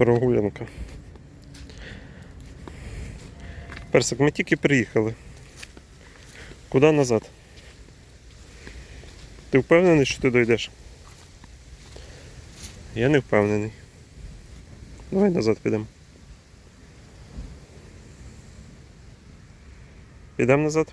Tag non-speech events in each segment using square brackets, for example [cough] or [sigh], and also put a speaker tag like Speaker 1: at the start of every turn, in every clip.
Speaker 1: Прогулянка. Персик, ми тільки приїхали. Куди назад? Ти впевнений, що ти дойдеш? Я не впевнений. Давай назад підемо. Підемо назад.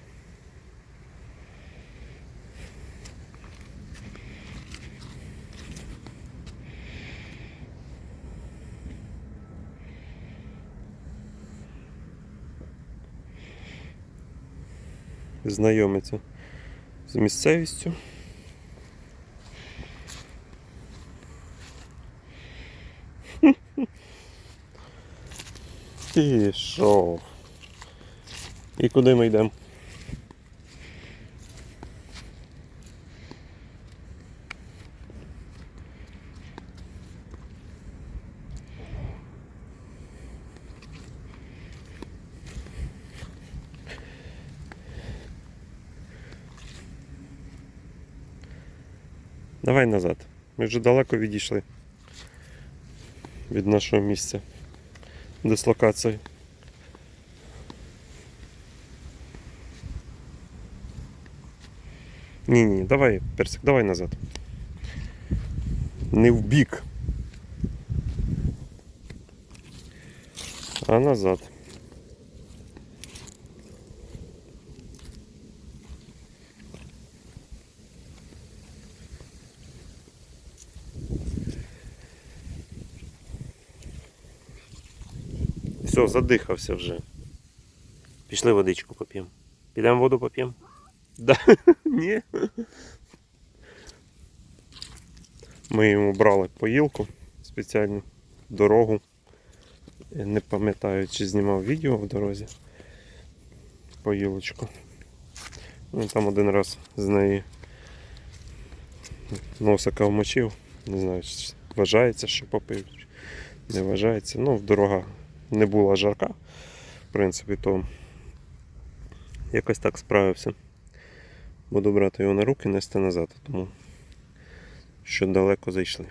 Speaker 1: Знайомиться з місцевістю. [laughs] Пішов. І куди ми йдемо? Давай назад. Ми вже далеко відійшли від нашого місця дислокації. Ні, ні, давай, персик, давай назад. Не в бік. А назад. Все, задихався вже. Пішли водичку поп'ємо. Підемо воду поп'ємо? Да. [laughs] Ні. Ми йому брали поїлку спеціальну дорогу. Не пам'ятаю, чи знімав відео в дорозі. Поїлочку. Ну, там один раз з неї носика вмочив. Не знаю, чи вважається, що попив. Не вважається. Ну, дорога не була жарка, в принципі, то якось так справився. Буду брати його на руки, нести назад, тому що далеко зайшли.